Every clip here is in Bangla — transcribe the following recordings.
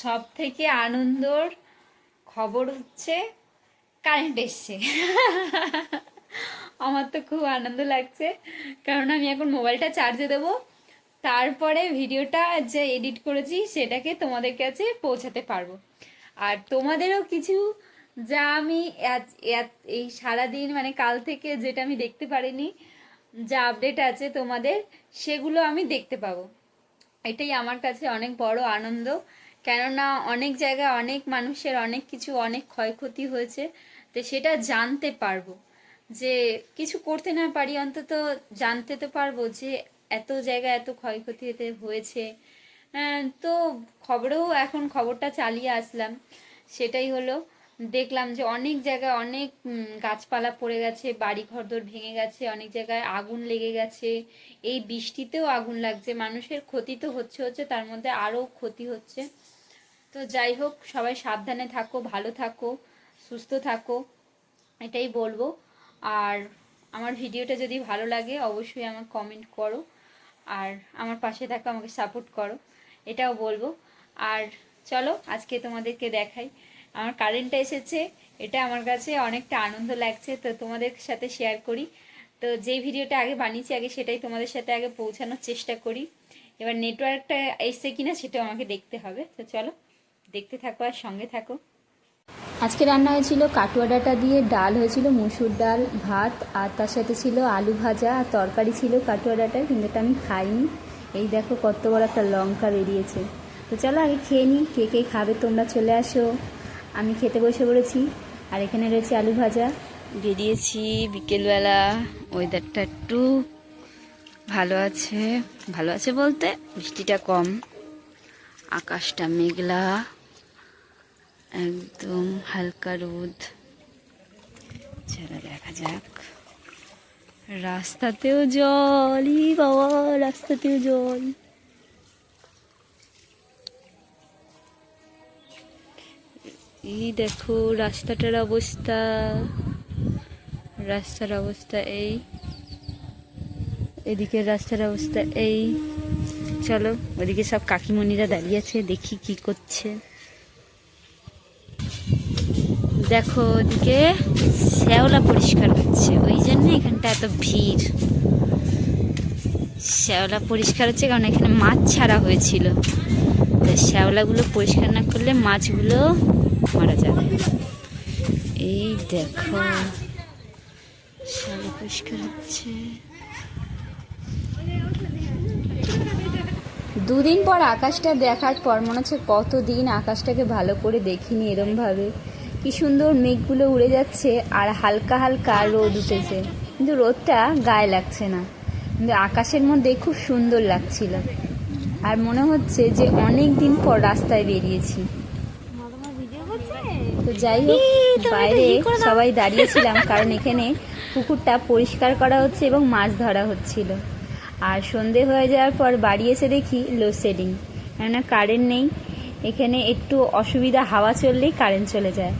সব থেকে আনন্দর খবর হচ্ছে কারেন্ট এসছে। আমার তো খুব আনন্দ লাগছে। কারণ আমি এখন মোবাইলটা চার্জে দেবো। তারপরে ভিডিওটা যে এডিট করেছি, সেটাকে তোমাদের কাছে পৌঁছাতে পারব। আর তোমাদেরও কিছু যা আমি এই সারাদিন মানে কাল থেকে যেটা আমি দেখতে পারিনি, যা আপডেট আছে তোমাদের, সেগুলো আমি দেখতে পাবো। এটাই আমার কাছে অনেক বড় আনন্দ। কেননা অনেক জায়গায় অনেক মানুষের অনেক কিছু অনেক ক্ষয়ক্ষতি হয়েছে, তো সেটা জানতে পারব। যে কিছু করতে না পারি, অন্তত জানতে তো পারব যে এত জায়গায় এত ক্ষয়ক্ষতি এতে হয়েছে তো খবরেও এখন খবরটা চালিয়ে আসলাম, সেটাই হলো দেখলাম যে অনেক জায়গায় অনেক গাছপালা পড়ে গেছে বাড়ি ঘরদোর ভেঙে গেছে, অনেক জায়গায় আগুন লেগে গেছে। এই বৃষ্টিতেও আগুন লাগছে, মানুষের ক্ষতি তো হচ্ছে হচ্ছে, তার মধ্যে আরও ক্ষতি হচ্ছে। তো যাই হোক, সবাই সাবধানে থাকো, ভালো থাকো, সুস্থ থাকো, এটাই বলব। আর আমার ভিডিওটা যদি ভালো লাগে, অবশ্যই আমার কমেন্ট করো। আর আমার পাশে থাকো, আমাকে সাপোর্ট করো, এটাও বলব। আর চলো, আজকে তোমাদেরকে দেখাই। আমার কারেন্টটা এসেছে, এটা আমার কাছে অনেকটা আনন্দ লাগছে, তো তোমাদের সাথে শেয়ার করি। তো যে ভিডিওটা আগে বানিয়েছি, আগে সেটাই তোমাদের সাথে আগে পৌঁছানোর চেষ্টা করি। এবার নেটওয়ার্কটা এসছে কিনা, সেটাও আমাকে দেখতে হবে। তো চলো দেখতে থাকো আর সঙ্গে থাকো। আজকে রান্না হয়েছিল কাটুয়া ডাঁটা দিয়ে ডাল হয়েছিল মুসুর ডাল ভাত আর তার সাথে ছিল আলু ভাজা আর তরকারি ছিল কাটুয়া ডাঁটার কিন্তু এটা আমি খাইনি। এই দেখো কত বড় একটা লঙ্কা বেরিয়েছে। তো চলো আগে খেয়ে নিই কে কে খাবে তোমরা চলে আসো। আমি খেতে বসে পড়েছি আর এখানে রয়েছে আলু ভাজা। বেরিয়েছি বিকেলবেলা ওয়েদারটা একটু ভালো আছে। ভালো আছে বলতে বৃষ্টিটা কম আকাশটা মেঘলা। একদম হালকা রোদ। চলো দেখা যাক। রাস্তাতেও জলই বাবা, রাস্তাতেও জল। এই দেখো রাস্তাটার অবস্থা। রাস্তার অবস্থা এই। এদিকে রাস্তার অবস্থা এই। চলো, ওদিকে সব কাকিমণিরা দাঁড়িয়ে আছে, দেখি কি করছে। দেখো ওদিকে শ্যাওলা পরিষ্কার হচ্ছে, ওই জন্য এখানটা এত ভিড়। শ্যাওলা পরিষ্কার হচ্ছে কারণ এখানে মাছ ছাড়া হয়েছিল। তো শ্যাওলাগুলো পরিষ্কার না করলে মাছগুলো মারা যাবে। এই দেখো, শ্যাওলা পরিষ্কার হচ্ছে। দুদিন পর আকাশটা দেখার পর মনে হচ্ছে কতদিন আকাশটাকে ভালো করে দেখিনি এরমভাবে। কি সুন্দর মেঘগুলো উড়ে যাচ্ছে আর হালকা হালকা রোদ উঠেছে। কিন্তু রোদটা গায়ে লাগছে না। কিন্তু আকাশের মধ্যে খুব সুন্দর লাগছিল। আর মনে হচ্ছে যে অনেক দিন পর রাস্তায় বেরিয়েছি। তো যাই হোক, বাইরে সবাই দাঁড়িয়েছিলাম কারণ এখানে পুকুরটা পরিষ্কার করা হচ্ছে এবং মাছ ধরা হচ্ছিল। আর সন্ধে হয়ে যাওয়ার পর বাড়ি এসে দেখি লোডশেডিং কেননা কারেন্ট নেই, এখানে একটু অসুবিধা হাওয়া চললেই কারেন্ট চলে যায়।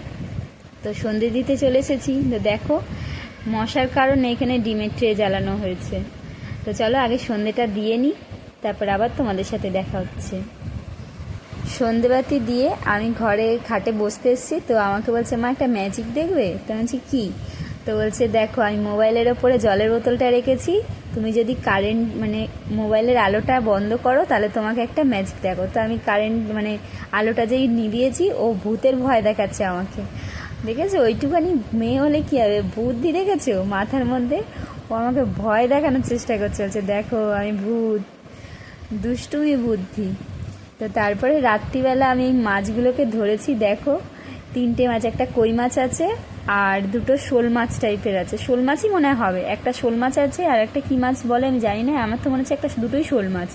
তো সন্ধে দিতে চলে এসেছি। তো দেখো, মশার কারণে এখানে ডিমের ট্রে জ্বালানো হয়েছে। তো চলো আগে সন্ধেটা দিয়ে নিই তারপর আবার তোমাদের সাথে দেখা হচ্ছে। সন্ধেবাতি দিয়ে আমি ঘরে খাটে বসতে এসেছি। তো আমাকে বলছে, মা, একটা ম্যাজিক দেখবে? তো বলছি, কী? তো বলছে, দেখো, আমি মোবাইলের ওপরে জলের বোতলটা রেখেছি। তুমি যদি কারেন্ট মানে মোবাইলের আলোটা বন্ধ করো, তাহলে তোমাকে একটা ম্যাজিক দেখো তো আমি কারেন্ট মানে আলোটা যেই নিভিয়েছি, ও ভূতের ভয় দেখাচ্ছে আমাকে। দেখেছ? ওইটুখানি মেয়ে হলে কী হবে? বুদ্ধি দেখেছ? মাথার মধ্যে? ও আমাকে ভয় দেখানোর চেষ্টা করছে, বলছে, দেখো, আমি ভূত। দুষ্টুমি বুদ্ধি। তো তারপরে রাত্রিবেলা আমি এই মাছগুলোকে ধরেছি, দেখো, তিনটে মাছ, একটা কই মাছ আছে আর দুটো শোল মাছ টাইপের আছে। শোল মাছই মনে হবে। একটা শোল মাছ আছে আর একটা কি মাছ বলে আমি জানি না। আমার তো মনে হচ্ছে একটা দুটোই শোল মাছ।